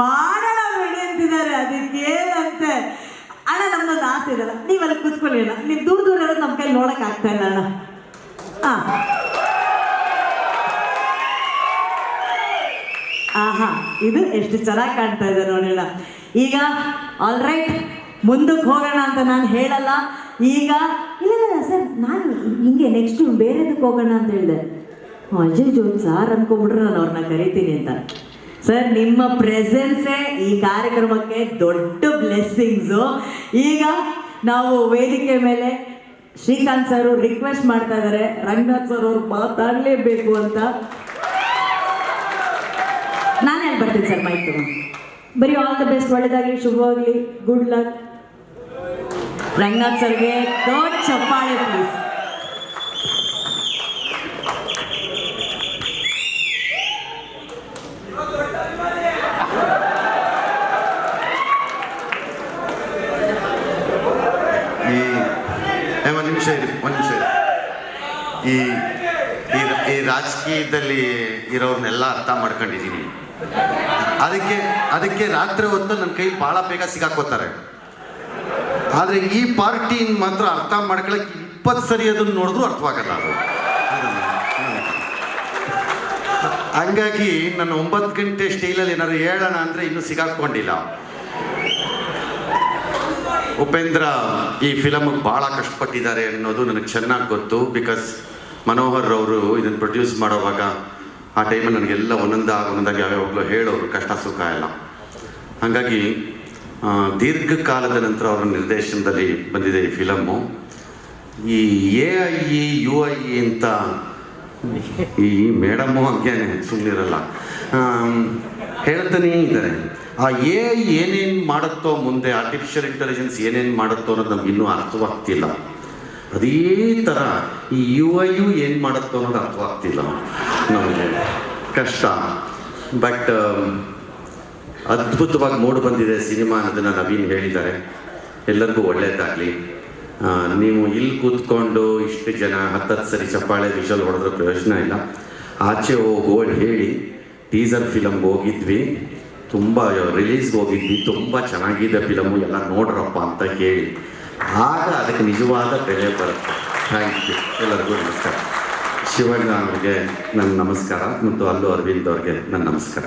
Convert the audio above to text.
ಮಾಡೋಣ ಬಿಡಿ ಅಂತಿದ್ದಾರೆ ಅದಕ್ಕೇನಂತೆ ಅಣ್ಣ ನಮ್ಮದೊಂದು ಆಸೆ ಇದಲ್ಲ ನೀವೆಲ್ಲ ಕೂತ್ಕೊಳ್ಳಿ ಕೂತ್ಕೊಳ್ಳಿಲ್ಲ ನೀವು ದೂರ ದೂರ ಇರೋದು ನಮ್ಮ ಕೈ ನೋಡಕ್ ಆಗ್ತಾ ಇಲ್ಲ ಅಣ್ಣ. ಹಾ ಆಹಾ, ಇದು ಎಷ್ಟು ಚೆನ್ನಾಗಿ ಕಾಣ್ತಾ ಇದೆ ನೋಡಿಲ್ಲ ಈಗ ಆಲ್ ರೈಟ್ ಮುಂದಕ್ಕೆ ಹೋಗೋಣ ಅಂತ ನಾನು ಹೇಳಲ್ಲ. ಈಗ, ಇಲ್ಲ ಸರ್, ನಾನು ಹಿಂಗೆ ನೆಕ್ಸ್ಟ್ ಬೇರೆದಕ್ಕೆ ಹೋಗೋಣ ಅಂತ ಹೇಳಿದೆ. ಜೋನ್ ಸಾರ್ ಅನ್ಕೊಂಬಿಟ್ರೆ ನಾನು ಅವ್ರನ್ನ ಕರಿತೀನಿ ಅಂತ. ಸರ್ ನಿಮ್ಮ ಪ್ರೆಸೆನ್ಸೇ ಈ ಕಾರ್ಯಕ್ರಮಕ್ಕೆ ದೊಡ್ಡ ಬ್ಲೆಸ್ಸಿಂಗ್ಸು ಈಗ ನಾವು ವೇದಿಕೆ ಮೇಲೆ ಶ್ರೀಕಾಂತ್ ಸರ್ ರಿಕ್ವೆಸ್ಟ್ ಮಾಡ್ತಾ ಇದ್ದಾರೆ ರಂಗನಾಥ್ ಸರ್ ಅವ್ರು ಮಾತಾಡಲೇಬೇಕು ಅಂತ. ನಾನು ಹೇಳಿ ಬರ್ತೀನಿ ಸರ್ ಮೈಕ್ ತಗೊಂಡು? ಬರೀ ಆಲ್ ದ ಬೆಸ್ಟ್ ಒಳ್ಳೇದಾಗಲಿ, ಶುಭವಾಗಲಿ ಗುಡ್ ಲಕ್ ರಂಗನಾಥ್ ಸರ್ಗೆ ಚಪ್ಪಾಳೆ ಪ್ಲೀಸ್ ಈ ಏ, ಒಂದ್ ನಿಮಿಷ ಇರಿ, ಒಂದು ನಿಮಿಷ ಈ- ಈ ರಾಜಕೀಯದಲ್ಲಿ ಇರೋರ್ನೆಲ್ಲ ಅರ್ಥ ಮಾಡ್ಕೊಂಡಿದ್ದೀನಿ ಅದಕ್ಕೆ ಅದಕ್ಕೆ ರಾತ್ರಿ ಹೊತ್ತು ನನ್ನ ಕೈ ಭಾಳ ಬೇಗ ಸಿಗಾಕೋತಾರೆ ಆದರೆ ಈ ಪಾರ್ಟಿನ ಮಾತ್ರ ಅರ್ಥ ಮಾಡ್ಕೊಳಕ್ಕೆ ಇಪ್ಪತ್ತು ಸರಿ ಅದನ್ನು ನೋಡಿದ್ರು ಅರ್ಥವಾಗಲ್ಲ. ಅದು ಹಂಗಾಗಿ ನಾನು ಒಂಬತ್ತು ಗಂಟೆ ಸ್ಟೈಲಲ್ಲಿ ಏನಾದ್ರು ಹೇಳೋಣ ಅಂದರೆ ಇನ್ನೂ ಸಿಗಾಕೊಂಡಿಲ್ಲ. ಉಪೇಂದ್ರ ಈ ಫಿಲಮ್ಗೆ ಭಾಳ ಕಷ್ಟಪಟ್ಟಿದ್ದಾರೆ ಅನ್ನೋದು ನನಗೆ ಚೆನ್ನಾಗಿ ಗೊತ್ತು ಬಿಕಾಸ್ ಮನೋಹರ್ ಅವರು ಇದನ್ನು ಪ್ರೊಡ್ಯೂಸ್ ಮಾಡೋವಾಗ ಆ ಟೈಮಲ್ಲಿ ನನಗೆಲ್ಲ ಒಂದೊಂದಾಗಿ ಒಂದೊಂದಾಗಿ ಯಾವ್ಯಾವಾಗಲೂ ಹೇಳೋರು, ಕಷ್ಟ ಸುಖ ಎಲ್ಲ. ಹಾಗಾಗಿ ದೀರ್ಘಕಾಲದ ನಂತರ ಅವರ ನಿರ್ದೇಶನದಲ್ಲಿ ಬಂದಿದೆ ಈ ಫಿಲಮ್ಮು ಈ A I E U I E ಅಂತ ಈ ಮೇಡಮ್ಮು ಹಂಗೇನೆ ಸುಮ್ಮನಿರಲ್ಲ ಹೇಳ್ತಾನೇ ಇದ್ದಾರೆ. ಆ ಎ ಏನೇನು ಮಾಡುತ್ತೋ ಮುಂದೆ ಆರ್ಟಿಫಿಷಿಯಲ್ ಇಂಟೆಲಿಜೆನ್ಸ್ ಏನೇನು ಮಾಡುತ್ತೋ ಅನ್ನೋದು ನಮ್ಗೆ ಇನ್ನೂ ಅರ್ಥವಾಗ್ತಿಲ್ಲ. ಅದೇ ಥರ ಈ ಯು ಐ ಯು ಏನು ಮಾಡುತ್ತೋ ಅನ್ನೋದು ಅರ್ಥವಾಗ್ತಿಲ್ಲ. ನಮಗೆ ಕಷ್ಟ. ಬಟ್ ಅದ್ಭುತವಾಗಿ ಮೂಡು ಬಂದಿದೆ ಸಿನಿಮಾ ಅನ್ನೋದನ್ನ ನವೀನ್ ಹೇಳಿದ್ದಾರೆ. ಎಲ್ಲರಿಗೂ ಒಳ್ಳೆಯದಾಗಲಿ ನೀವು ಇಲ್ಲಿ ಕೂತ್ಕೊಂಡು ಇಷ್ಟು ಜನ ಹತ್ತತ್ತು ಸರಿ ಚಪ್ಪಾಳೆ ವಿಷಲ್ ಹೊಡೆದ್ರೆ ಪ್ರಯೋಜನ ಇಲ್ಲ. ಆಚೆ ಹೋಗಿ ಹೇಳಿ ಟೀಸರ್ ಫಿಲಮ್ಗೆ ಹೋಗಿದ್ವಿ. ತುಂಬ ರಿಲೀಸ್ ಹೋಗಿದ್ವಿ, ತುಂಬ ಚೆನ್ನಾಗಿದೆ ಫಿಲಮು ಎಲ್ಲ ನೋಡ್ರಪ್ಪ ಅಂತ ಕೇಳಿ ಆಗ ಅದಕ್ಕೆ ನಿಜವಾದ ಬೆಲೆ ಬರುತ್ತೆ. ಥ್ಯಾಂಕ್ ಯು ಎಲ್ಲರಿಗೂ ನಮಸ್ಕಾರ. ಶಿವಣ್ಣ ಅವ್ರಿಗೆ ನನ್ನ ನಮಸ್ಕಾರ ಮತ್ತು ಅಲ್ಲು ಅರವಿಂದ್ ಅವ್ರಿಗೆ ನನ್ನ ನಮಸ್ಕಾರ.